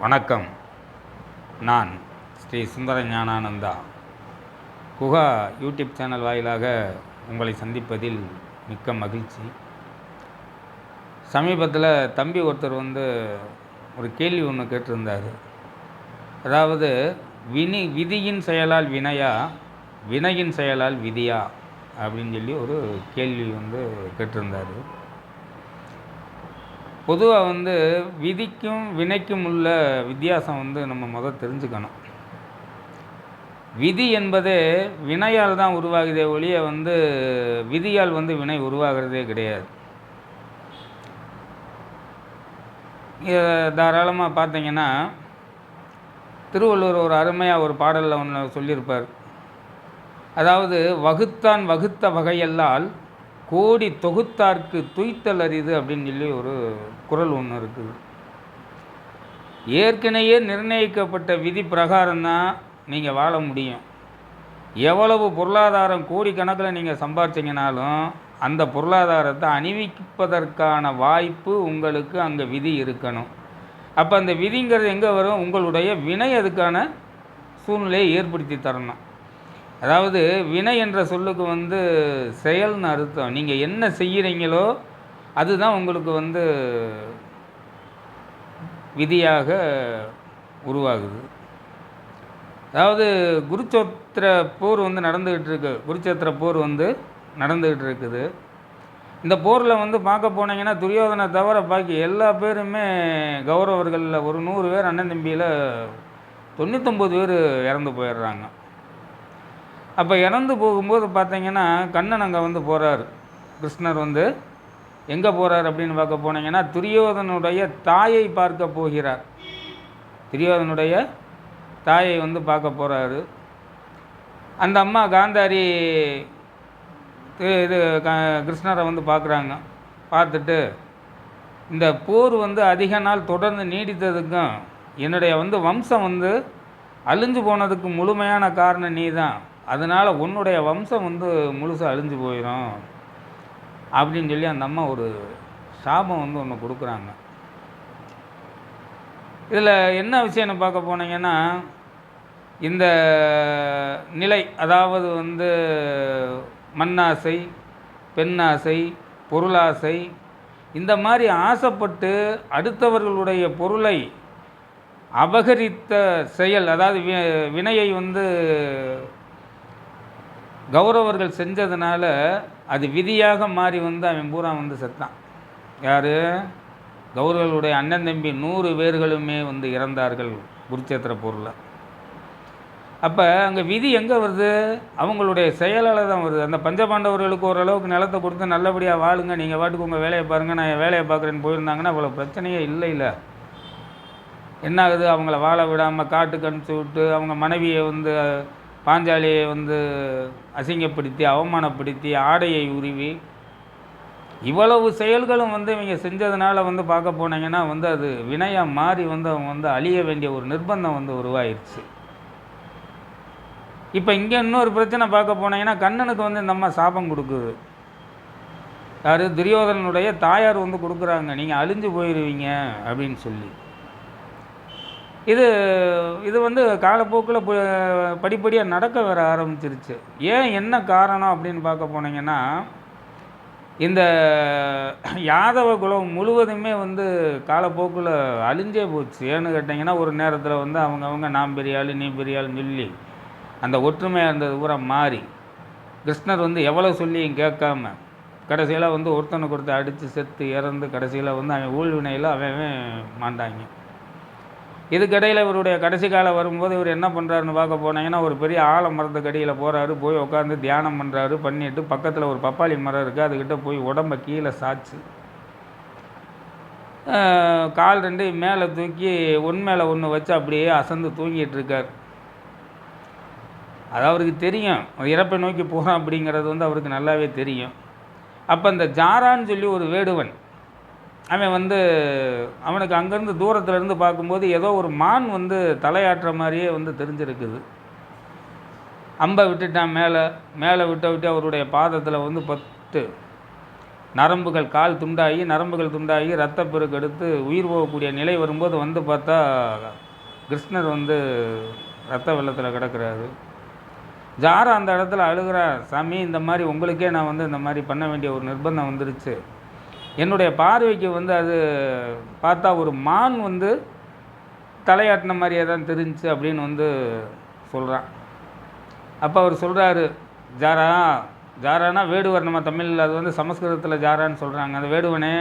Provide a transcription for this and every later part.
வணக்கம். நான் Sri Sundara Gnanananda. Guha YouTube channel வாயிலாக உங்களை சந்திப்பதில் மிக்க மகிழ்ச்சி. சமீபத்தில் தம்பி ஒருத்தர் வந்து ஒரு கேள்வி ஒன்று கேட்டிருந்தார். அதாவது வினி விதியின் செயலால் வினையா வினையின் செயலால் விதியா? அப்படின்னு சொல்லி ஒரு கேள்வி வந்து கேட்டிருந்தார். பொதுவாக வந்து விதிக்கும் வினைக்கும் உள்ள வித்தியாசம் வந்து நம்ம முதல் தெரிஞ்சுக்கணும். விதி என்பதே வினையால் தான் உருவாகுதே ஒழிய வந்து விதியால் வந்து வினை உருவாகிறதே கிடையாது. தாராளமாக பார்த்தீங்கன்னா திருவள்ளுவர் ஒரு அருமையாக ஒரு பாடலில் ஒன்று சொல்லியிருப்பார். அதாவது வகுத்தான் வகுத்த வகையல்லால் கோடி தொகுத்தார்க்கு துய்த்தல் அரிது அப்படின்னு சொல்லி ஒரு குரல் ஒன்று இருக்குது. ஏற்கனவே நிர்ணயிக்கப்பட்ட விதி பிரகாரம்தான் நீங்கள் வாழ முடியும். எவ்வளவு பொருளாதாரம் கோடிக்கணக்கில் நீங்கள் சம்பாரிச்சிங்கனாலும் அந்த பொருளாதாரத்தை அணிவிப்பதற்கான வாய்ப்பு உங்களுக்கு அங்கே விதி இருக்கணும். அப்போ அந்த விதிங்கிறது எங்கே வரும்? உங்களுடைய வினை அதுக்கான சூழ்நிலையை ஏற்படுத்தி தரணும். அதாவது வினை என்ற சொல்லுக்கு வந்து செயல்னு அர்த்தம். நீங்கள் என்ன செய்கிறீங்களோ அதுதான் உங்களுக்கு வந்து விதியாக உருவாகுது. அதாவது குருச்சோத்திர போர் வந்து நடந்துக்கிட்டு இருக்கு. குருச்சேத்திர போர் வந்து நடந்துக்கிட்டு இருக்குது. இந்த போரில் வந்து பார்க்க போனீங்கன்னா துரியோதனை தவிர பாக்கி எல்லா பேருமே கௌரவர்களில் ஒரு நூறு பேர் அண்ணன் தம்பியில் தொண்ணூத்தொம்பது பேர் இறந்து போயிடுறாங்க. அப்போ இறந்து போகும்போது பார்த்தீங்கன்னா கண்ணன் அங்கே வந்து போகிறார் கிருஷ்ணர் வந்து எங்கே போகிறார் அப்படின்னு பார்க்க போனீங்கன்னா துரியோதனுடைய தாயை பார்க்க போகிறார். துரியோதனுடைய தாயை வந்து பார்க்க போகிறாரு அந்த அம்மா காந்தாரி இது க கிருஷ்ணரை வந்து பார்க்குறாங்க. பார்த்துட்டு இந்த போர் வந்து அதிக நாள் தொடர்ந்து நீடித்ததுக்கும் என்னுடைய வந்து வம்சம் வந்து அழிஞ்சு போனதுக்கு முழுமையான காரணம் நீ தான் அதனால் உன்னுடைய வம்சம் வந்து முழுசாக அழிஞ்சு போயிடும் அப்படின்னு சொல்லி அந்த அம்மா ஒரு சாபம் வந்து ஒன்று கொடுக்குறாங்க. இதில் என்ன விஷயம்னு பார்க்க போனீங்கன்னா இந்த நிலை அதாவது வந்து மண்ணாசை பெண்ணாசை பொருளாசை இந்த மாதிரி ஆசைப்பட்டு அடுத்தவர்களுடைய பொருளை அபகரித்த செயல் அதாவது வி வினையை வந்து கௌரவர்கள் செஞ்சதுனால அது விதியாக மாறி வந்து அவன் பூரா வந்து செத்தான். யார்? கௌரவர்களுடைய அண்ணன் தம்பி நூறு பேர்களுமே வந்து இறந்தார்கள் குருச்சேத்திர போரில். அப்போ அங்கே விதி எங்கே வருது? அவங்களுடைய செயலால் தான் வருது. அந்த பஞ்சபாண்டவர்களுக்கு ஓரளவுக்கு நிலத்தை கொடுத்து நல்லபடியாக வாழுங்க. நீங்கள் பாட்டுக்கு உங்கள் வேலையை பாருங்கள் நான் என் வேலையை பார்க்குறேன்னு போயிருந்தாங்கன்னா அவ்வளோ பிரச்சனையே இல்லை இல்லை. என்ன ஆகுது அவங்கள வாழ விடாமல் காட்டுக்கு அனுப்பிச்சி விட்டு அவங்க மனைவியை வந்து பாஞ்சாலியை வந்து அசிங்கப்படுத்தி அவமானப்படுத்தி ஆடையை உருவி இவ்வளவு செயல்களும் வந்து இவங்க செஞ்சதுனால வந்து பார்க்க போனீங்கன்னா வந்து அது வினையாக மாறி வந்து அவங்க வந்து அழிய வேண்டிய ஒரு நிர்பந்தம் வந்து உருவாயிருச்சு. இப்போ இங்கே இன்னொரு பிரச்சனை பார்க்க போனீங்கன்னா கண்ணனுக்கு வந்து இந்த அம்மா சாபம் கொடுக்குது. யார்? துரியோதனனுடைய தாயார் வந்து கொடுக்குறாங்க. நீங்கள் அழிஞ்சு போயிடுவீங்க அப்படின்னு சொல்லி. இது இது வந்து காலப்போக்கில் படிப்படியாக நடக்க வர ஆரம்பிச்சிருச்சு. ஏன் என்ன காரணம் அப்படின்னு பார்க்க போனீங்கன்னா இந்த யாதவ குலம் முழுவதுமே வந்து காலப்போக்கில் அழிஞ்சே போச்சு. ஏன்னு கேட்டிங்கன்னா ஒரு நேரத்தில் வந்து அவங்கவுங்க நான் பெரிய ஆள் நீ பெரிய சொல்லி அந்த ஒற்றுமையாக இருந்தது பூரா மாறி. கிருஷ்ணர் வந்து எவ்வளோ சொல்லியும் கேட்காம கடைசியில் வந்து ஒருத்தனை கொடுத்து அடித்து செத்து இறந்து கடைசியில் வந்து அவன் ஊழ்வினையில் அவன் மாண்டாங்க இதுக்கடையில் இவருடைய கடைசி காலம் வரும்போது இவர் என்ன பண்ணுறாருன்னு பார்க்க போனீங்கன்னா ஒரு பெரிய ஆலமரத்துக்கு அடியில் போகிறாரு போய் உட்காந்து தியானம் பண்ணுறாரு பண்ணிவிட்டு பக்கத்தில் ஒரு பப்பாளி மரம் இருக்குது அதுக்கிட்ட போய் உடம்பை கீழே சாச்சு கால் ரெண்டு மேலே தூக்கி ஒன் மேலே ஒன்று வச்சு அப்படியே அசந்து தூங்கிட்டு இருக்கார். அது அவருக்கு தெரியும். இறப்பை நோக்கி போகிறான் அப்படிங்கிறது வந்து அவருக்கு நல்லாவே தெரியும். அப்போ இந்த ஜாரான்னு சொல்லி ஒரு வேடுவன் அவன் வந்து அவனுக்கு அங்கேருந்து தூரத்துலேருந்து பார்க்கும்போது ஏதோ ஒரு மான் வந்து தலையாட்டுற மாதிரியே வந்து தெரிஞ்சிருக்குது. அம்பை விட்டுட்டான் மேலே மேலே விட்ட விட்டு அவருடைய பாதத்தில் வந்து பத்து நரம்புகள் கால் துண்டாகி நரம்புகள் துண்டாகி ரத்தப்பெருக்கு எடுத்து உயிர் போகக்கூடிய நிலை வரும்போது வந்து பார்த்தா கிருஷ்ணர் வந்து ரத்த வெள்ளத்தில் கிடக்குறாரு. ஜாரா அந்த இடத்துல அழுகிறார் சாமி இந்த மாதிரி உங்களுக்கே நான் வந்து இந்த மாதிரி பண்ண வேண்டிய ஒரு நிர்பந்தம் வந்துருச்சு. என்னுடைய பார்வைக்கு வந்து அது பார்த்தா ஒரு மான் வந்து தலையாட்டின மாதிரியே தான் தெரிஞ்சுச்சு அப்படின்னு வந்து சொல்கிறான் அப்போ அவர் சொல்கிறாரு ஜாரா ஜாரானா வேடுவர் நம்ம தமிழில் அது வந்து சமஸ்கிருதத்தில் ஜாரான்னு சொல்கிறாங்க அந்த வேடுவனே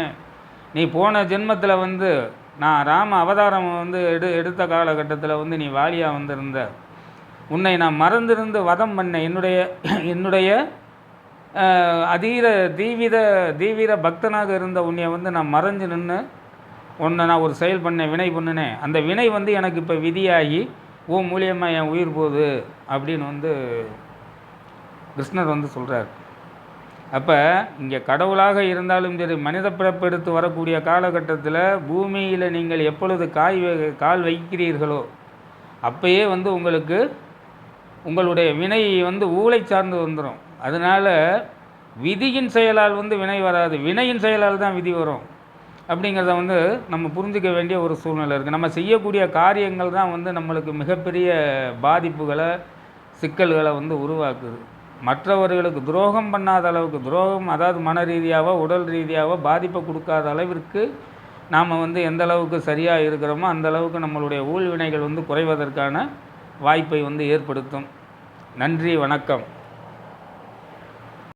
நீ போன ஜென்மத்தில் வந்து நான் ராம அவதாரம் வந்து எடு எடுத்த காலகட்டத்தில் வந்து நீ வாலியாக வந்திருந்த. உன்னை நான் மறந்திருந்து வதம் பண்ண என்னுடைய என்னுடைய அதீர தீவிர தீவிர பக்தனாக இருந்த உன்னை வந்து நான் மறைஞ்சு நின்று உன்னை நான் ஒரு செயல் பண்ணேன் வினை பண்ணினேன் அந்த வினை வந்து எனக்கு இப்போ விதியாகி உன் மூலியமாக என் உயிர் போகுது அப்படின்னு வந்து கிருஷ்ணர் வந்து சொல்கிறார் அப்போ இங்கே கடவுளாக இருந்தாலும் சரி மனித பிறப்பு எடுத்து வரக்கூடிய காலகட்டத்தில் பூமியில் நீங்கள் எப்பொழுது காய் கால் வைக்கிறீர்களோ அப்பயே வந்து உங்களுக்கு உங்களுடைய வினை வந்து ஊழை சார்ந்து வந்துடும் அதனால் விதியின் செயலால் வந்து வினை வராது. வினையின் செயலால் தான் விதி வரும். அப்படிங்கிறத வந்து நம்ம புரிஞ்சுக்க வேண்டிய ஒரு சூழ்நிலை இருக்குது நம்ம செய்யக்கூடிய காரியங்கள் தான் வந்து நம்மளுக்கு மிகப்பெரிய பாதிப்புகளை சிக்கல்களை வந்து உருவாக்குது. மற்றவர்களுக்கு துரோகம் பண்ணாத அளவுக்கு துரோகம் அதாவது மன ரீதியாகவோ உடல் ரீதியாகவோ பாதிப்பை கொடுக்காத அளவிற்கு நாம் வந்து எந்த அளவுக்கு சரியாக இருக்கிறோமோ அந்த அளவுக்கு நம்மளுடைய ஊழ்வினைகள் வந்து குறைவதற்கான வாய்ப்பை வந்து ஏற்படுத்தும். நன்றி வணக்கம்.